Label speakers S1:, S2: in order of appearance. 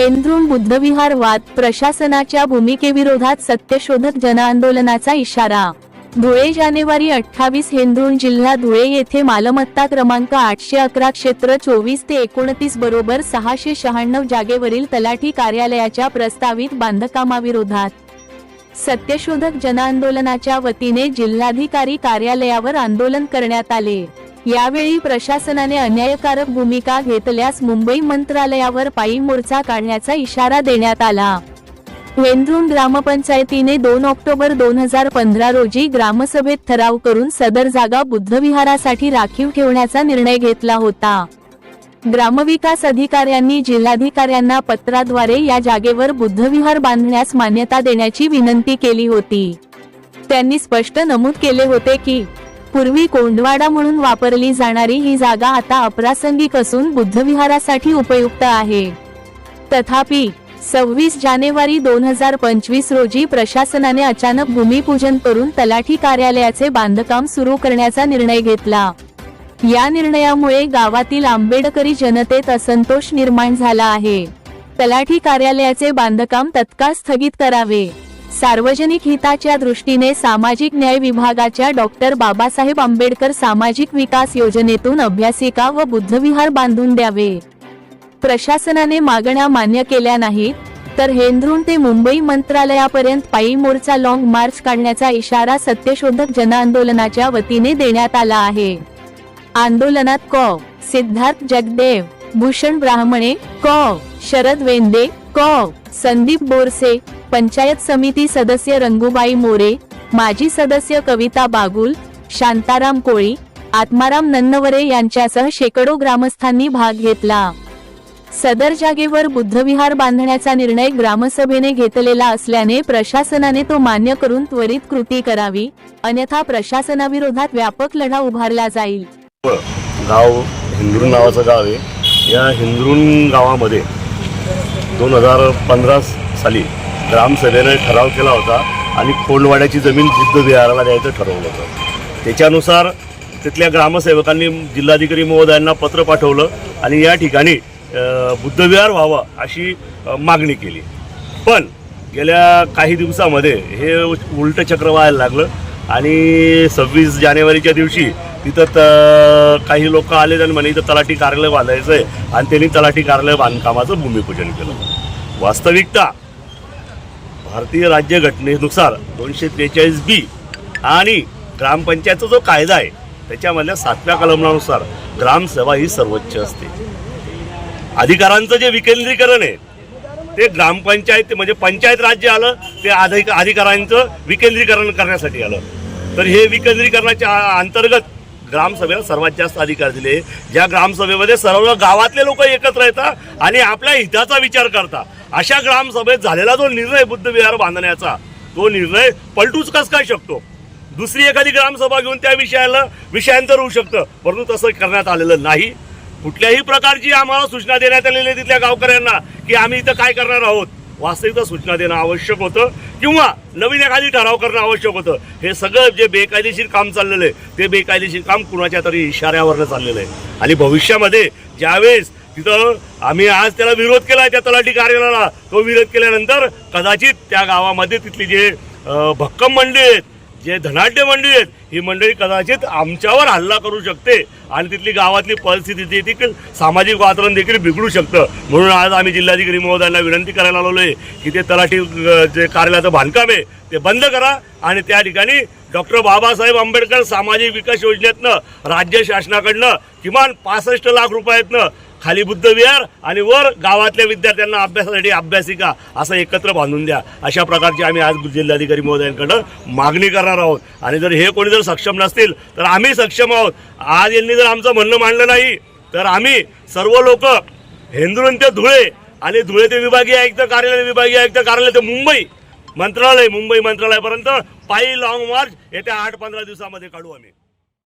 S1: हेंद्रुण बुद्धविहार वाद प्रशासनाच्या भूमिकेविरोधात सत्यशोधक जनआंदोलनाचा इशारा. धुळे जानेवारी अठ्ठावीस हेंद्रुण जिल्हा धुळे येथे मालमत्ता क्रमांक आठशे अकरा क्षेत्र चोवीस ते एकोणतीस बरोबर सहाशे शहाण्णव जागेवरील तलाठी कार्यालयाच्या प्रस्तावित बांधकामाविरोधात. सत्यशोधक जनआंदोलनाच्या वतीने जिल्हाधिकारी कार्यालयावर आंदोलन करण्यात आले. यावेळी प्रशासनाने अन्यायकारक भूमिका घेतल्यास मुंबई मंत्रालयावर पायी मोर्चा काढण्याचा इशारा देण्यात आला. वेंद्रुण ग्रामपंचायतीने दोन ऑक्टोबर दोन हजार पंधरा रोजी ग्रामसभेत ठराव करून सदर जागा बुद्धविहारासाठी राखीव ठेवण्याचा निर्णय घेतला होता. ग्रामविकास अधिकाऱ्यांनी जिल्हाधिकाऱ्यांना पत्राद्वारे या जागेवर बुद्धविहार बांधण्यास मान्यता देण्याची विनंती केली होती. त्यांनी स्पष्ट नमूद केले होते की पूर्वी कोंडवाडा म्हणून वापरली जाणारी ही जागा आता अप्रासंगिक असून बुद्धविहारासाठी उपयुक्त आहे. तथापि सव्वीस जानेवारी दोन हजार पंचवीस रोजी प्रशासनाने अचानक भूमिपूजन करून तलाठी कार्यालयाचे बांधकाम सुरू करण्याचा निर्णय घेतला. या निर्णयामुळे गावातील आंबेडकरी जनतेत असंतोष निर्माण झाला आहे. तलाठी कार्यालयाचे बांधकाम तत्काळ स्थगित करावे. सार्वजनिक हिताच्या दृष्टीने सामाजिक न्याय विभागाच्या डॉक्टर बाबासाहेब आंबेडकर सामाजिक विकास योजनेतून अभ्यासिका व बुद्धविहार बांधून द्यावे. प्रशासनाने मागण्या मान्य केल्या नाहीत तर हेंद्रुण ते मुंबई मंत्रालयापर्यंत पायी मोर्चा लॉंग मार्च काढण्याचा इशारा सत्यशोधक जनआंदोलनाच्या वतीने देण्यात आला आहे. आंदोलनात कॉ. सिद्धार्थ जगदेव भूषण ब्राह्मणे कॉ. शरद वेंदे कॉ. संदीप बोरसे पंचायत समिती सदस्य रंगूबाई मोरे माजी सदस्य कविता बागुल शांताराम कोळी आत्माराम नन्नवरे यांच्यासह शेकडो ग्रामस्थांनी भाग घेतला. सदर जागेवर बुद्धविहार बांधण्याचा निर्णय ग्रामसभेने घेतलेला असल्याने प्रशासनाने तो मान्य करून त्वरित कृती करावी अन्यथा प्रशासनाविरोधात व्यापक लढा उभारला जाईल.
S2: गाव हिंद्रून नावाचं गाव आहे. या हिंद्रून गावामध्ये दोन हजार पंधरा साली ग्रामसभेने ठराव केला होता आणि कोंडवाड्याची जमीन बुद्ध विहाराला द्यायचं ठरवलं होतं. त्याच्यानुसार तिथल्या ग्रामसेवकांनी जिल्हाधिकारी महोदयांना पत्र पाठवलं आणि या ठिकाणी बुद्धविहार व्हावा अशी मागणी केली. पण गेल्या काही दिवसामध्ये हे उलटं चक्र व्हायला लागलं आणि सव्वीस जानेवारीच्या दिवशी तिथं त काही लोक आले आणि म्हणे इथं तलाठी कार्यालय बांधायचं आहे आणि त्यांनी तलाठी कार्यालय बांधकामाचं भूमिपूजन केलं. वास्तविकता भारतीय राज्यघटनेनुसार दोनशे त्रेचाळीस बी आणि ग्रामपंचायतचा जो कायदा आहे त्याच्यामधल्या सातव्या कलमानुसार ग्रामसभा ही सर्वोच्च असते. अधिकारांचं जे विकेंद्रीकरण आहे ते ग्रामपंचायत म्हणजे पंचायत राज्य आलं ते अधिक अधिकारांचं विकेंद्रीकरण करण्यासाठी आलं. तर हे विकेंद्रीकरणाच्या अंतर्गत ग्रामसभेला सर्वात जास्त अधिकार दिले. ज्या ग्रामसभेमध्ये सर्व गावातले लोक एकत्र येतात आणि आपल्या हिताचा विचार करता अशा ग्रामसभेत झालेला जो निर्णय बुद्धविहार बांधण्याचा तो निर्णय पलटूच कस काय शकतो? दुसरी एखादी ग्रामसभा घेऊन त्या विषयाला विषयांतर होऊ शकतं परंतु तसं करण्यात आलेलं नाही. कुठल्याही प्रकारची आम्हाला सूचना देण्यात आलेली आहे तिथल्या गावकऱ्यांना की आम्ही इथं काय करणार आहोत वास्तविकता सूचना देणं आवश्यक होतं किंवा नवीन एखादी ठराव करणं आवश्यक होतं. हे सगळं जे बेकायदेशीर काम चाललेलं आहे ते बेकायदेशीर काम कुणाच्या तरी इशाऱ्यावरनं चाललेलं आहे. आणि भविष्यामध्ये ज्यावेळेस तिथं आम्ही आज त्याला विरोध केला त्या तलाठी कार्यालयाला. तो विरोध केल्यानंतर कदाचित त्या गावामध्ये तिथली जे भक्कम मंडळी आहेत जे धनाढ्य मंडळी आहेत ही मंडळी कदाचित आमच्यावर हल्ला करू शकते आणि तिथली गावातली परिस्थिती देखील सामाजिक वातावरण देखील बिघडू शकतं. म्हणून आज आम्ही जिल्हाधिकारी महोदयांना विनंती करायला आलेलो आहे की ते तलाठी जे कार्यालयाचं बांधकाम आहे ते बंद करा आणि त्या ठिकाणी डॉक्टर बाबासाहेब आंबेडकर सामाजिक विकास योजनेतनं राज्य शासनाकडनं किमान पासष्ट लाख रुपयातनं खाली बुद्ध विहार आणि वर गावातल्या विद्यार्थ्यांना अभ्यासासाठी अभ्यासिका असं एकत्र बांधून द्या. अशा प्रकारची आम्ही आज जिल्हाधिकारी महोदयांकडं मागणी करणार आहोत. आणि जर हे कोणी जर जर सक्षम नसतील तर आम्ही सक्षम आहोत. आज यांनी जर आमचं म्हणणं मांडलं नाही तर आम्ही सर्व लोक हेंद्रून ते धुळे आणि धुळे ते विभागीय आयुक्त कार्यालय विभागीय आयुक्त कार्यालय ते मुंबई मंत्रालय मुंबई मंत्रालयापर्यंत पायी लॉंग मार्च येत्या आठ पंधरा दिवसामध्ये काढू आम्ही.